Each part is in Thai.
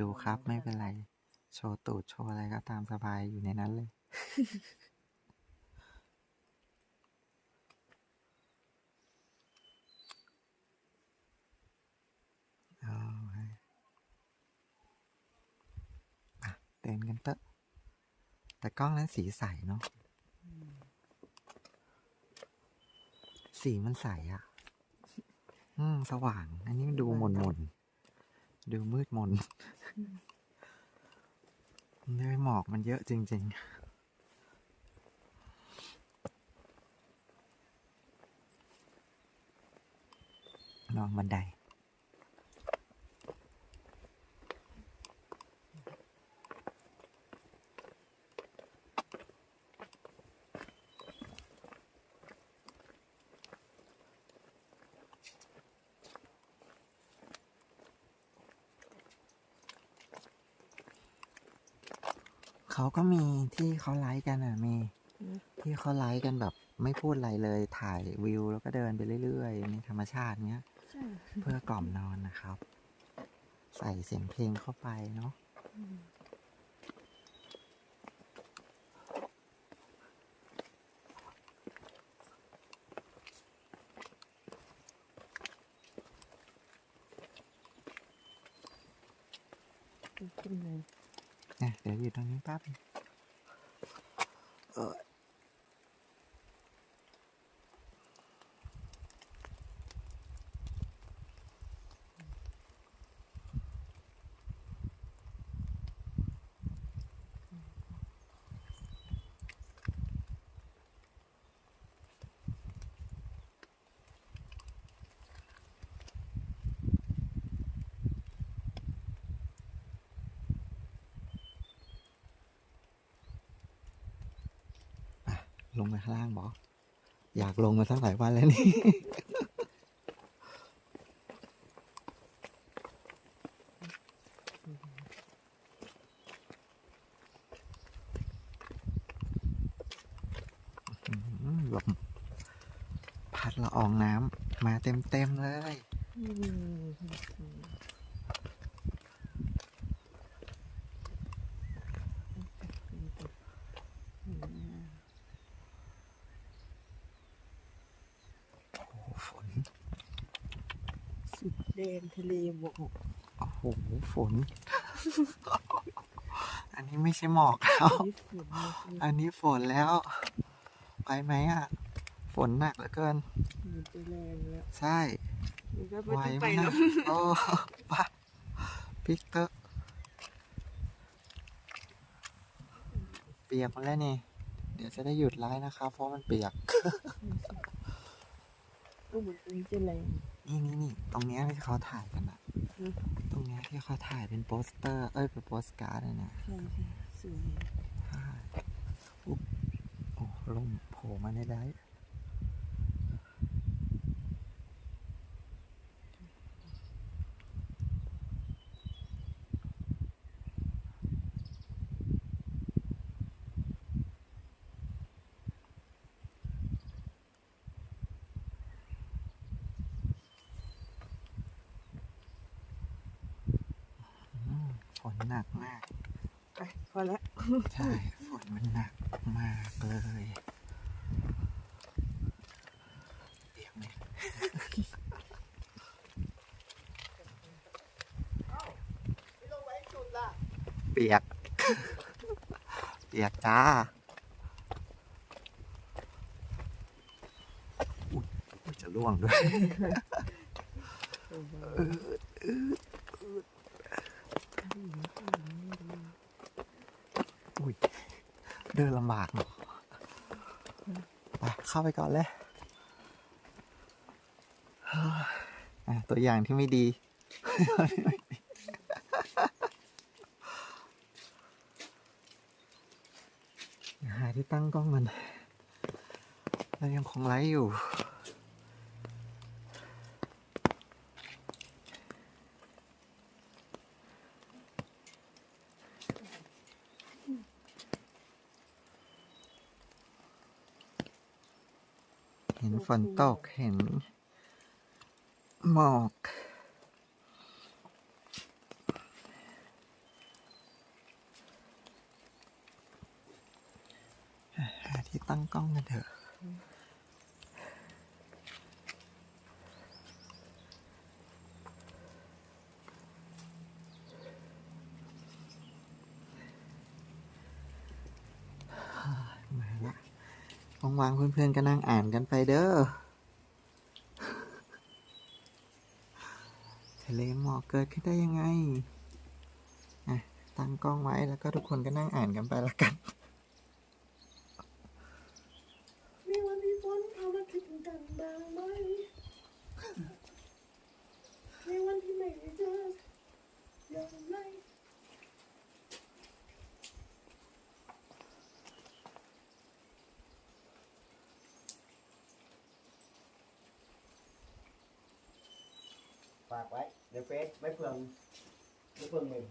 ดูครับไม่เป็นไร โชว์ตูดโชว์อะไรก็ตามสบายอยู่ในนั้นเลย เอาให้อะเดินกันเตอะแต่กล้องนั้นสีใสเนาะสีมันใสอะ่ะ อืม สว่าง อันนี้มันดูหม่นหม่นๆดูมืดมน เลยหมอกมันเยอะจริงๆลองบันได เขาก็มีที่เขาไลฟ์กันอะมีอืมที่เขาไลฟ์กันแบบไม่พูดอะไรเลยถ่ายวิวแล้วก็เดินไปเรื่อยๆในธรรมชาติเนี้ยใช่เพื่อกล่อมนอนนะครับ ใส่เสียงเพลงเข้าไปเนาะขึ้นเลย เนี่ยเดี๋ยวอยู่ตรงนี้แป๊บนึงเออ ลงไปข้างล่างบออยากลงมาตั้งหลายวันแล้วนี่ ลมพัดละอองน้ำมาเต็มเต็มๆเลย อืมอืม โอ้โหฝน สุดแดนทะเลหมอกโอ้โหฝน อันนี้ไม่ใช่หมอกแล้วญี่ปุ่นเลยคืออันนี้ฝนแล้ว ไปไหมอะ ฝนหนักเหลือเกินมันจะแรงแล้วใช่มันก็ไม่ไหวต้องไหไปมแล้นะวโอ้ปะพิกเตอร์เปียกหมดแล้วนี่ เดี๋ยวจะได้หยุดไลฟ์นะครับ เพราะมันเปียก ก็เหมือนมันจะแรง นี่นี่นี่ตรงเนี้ยที่เขาถ่ายกันอะอืม ตรงเนี้ยที่เขาถ่ายเป็นโปสเตอร์ เอ้ยเป็นโปสการ์ดอะนะใช่ใช่สวย ใช่อุ๊บโอ้ลมโผล่มาในได้ นหนักมาก ไปพอแล้ว ใช่ ฝนมันหนักมากเลยเปียกไหมเปียก เปียกจ้าอุ๊ยอุ๊ยจะล่วงด้วย อุ้ย เดินลำบากเนาะไปเข้าไปก่อนเลยตัวอย่างที่ไม่ดี หาที่ตั้งกล้องมันแล้วยังคงไลฟ์อยู่ ฝนตกเห็น หมอก หาที่ตั้งกล้องกันเถอะ ว่างๆเพื่อนๆก็นั่งอ่านกันไปเด้อทะเลหมอกเกิดขึ้นได้ยังไงอะตั้งกล้องไว้แล้วก็ทุกคนก็นั่งอ่านกันไปละกันมีวันมีฝนเขามาคิดถึงกันบ้างไหมในวันที่ไม่ได้เจออย่างไร ฝากไว้ในเฟซไม่เพื่องไม่เพื่องเลย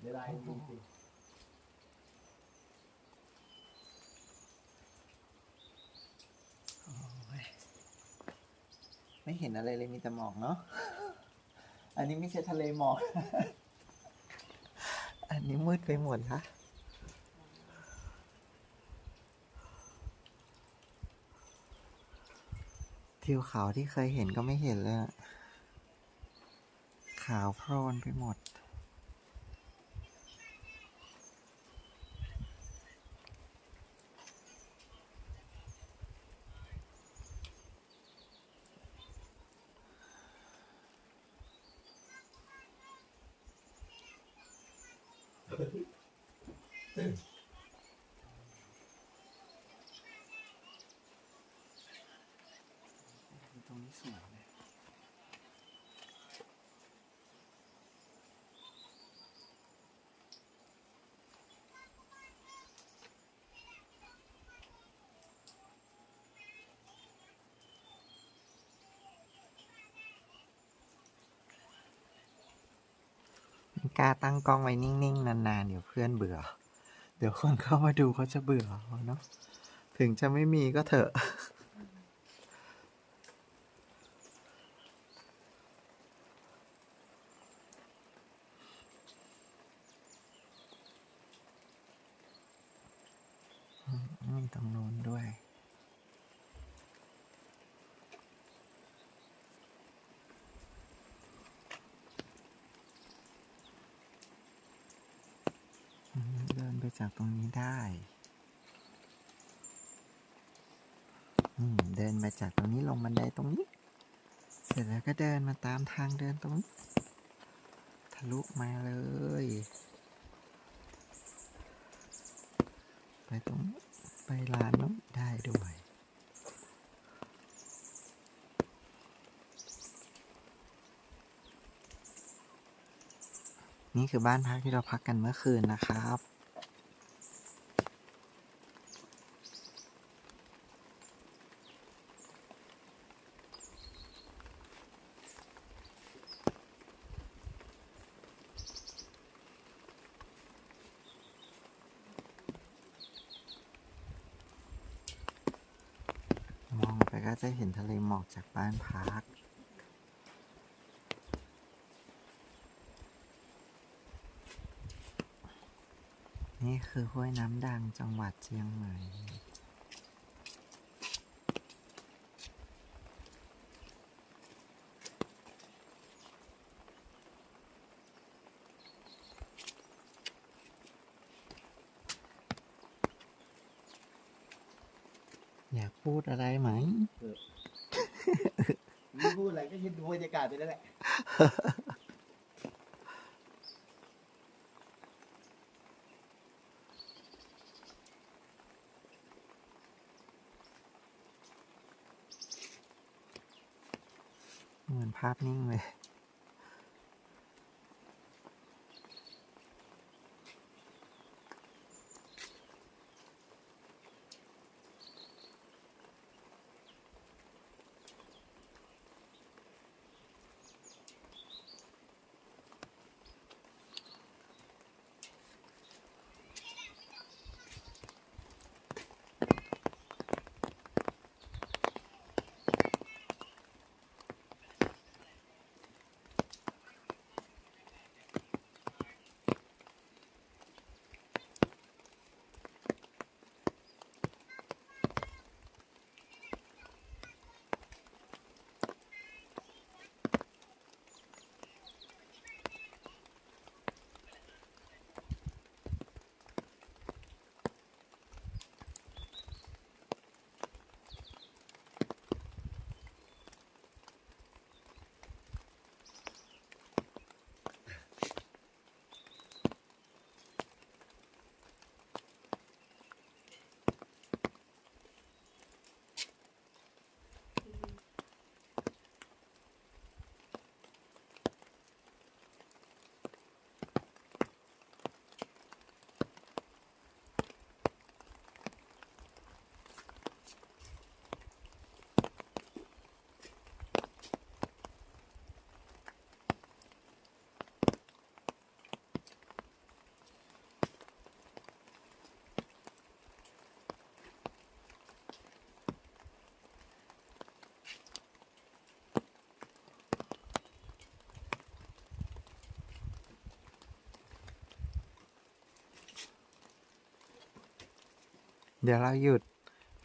เดี๋ยวได้จริงไม่เห็นอะไรเลยมีแต่หมอกเนาะ อันนี้ไม่ใช่ทะเลหมอก อันนี้มืดไปหมดละ ทิวเขาที่เคยเห็นก็ไม่เห็นเลยอะขาวโพลนไปหมดต รงนี้สวยเลยกล้าตั้งกล้องไว้นิ่งๆ นานๆ เดี๋ยวเพื่อนเบื่อ เดี๋ยวคนเข้ามาดูเขาจะเบื่อเนาะ ถึงจะไม่มีก็เถอะ ตรงนู้นด้วยเดินไปจากตรงนี้ได้ เดินมาจากตรงนี้ลงบันไดตรงนี้ เสร็จแล้วก็เดินมาตามทางเดินตรงนี้ ทะลุมาเลย ไปตรงนี้ ลานนู้นได้ด้วย นี่คือบ้านพักที่เราพักกันเมื่อคืนนะครับ ก็จะเห็นทะเลหมอกจากบ้านพัก นี่คือห้วยน้ำดังจังหวัดเชียงใหม่ อยากพูดอะไรไหมๆไม่พูดอะไรก็ยืนดูบรรยากาศไปนั่นแหละ เหมือนภาพนิ่ง เดี๋ยวเราหยุด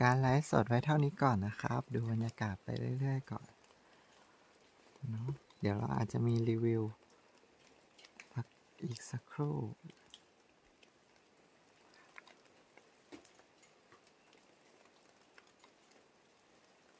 การไลฟ์สดไว้เท่านี้ก่อนนะครับ ดูบรรยากาศไปเรื่อย ๆ ก่อนเนาะเดี๋ยวเราอาจจะมีรีวิวอีกสักครู่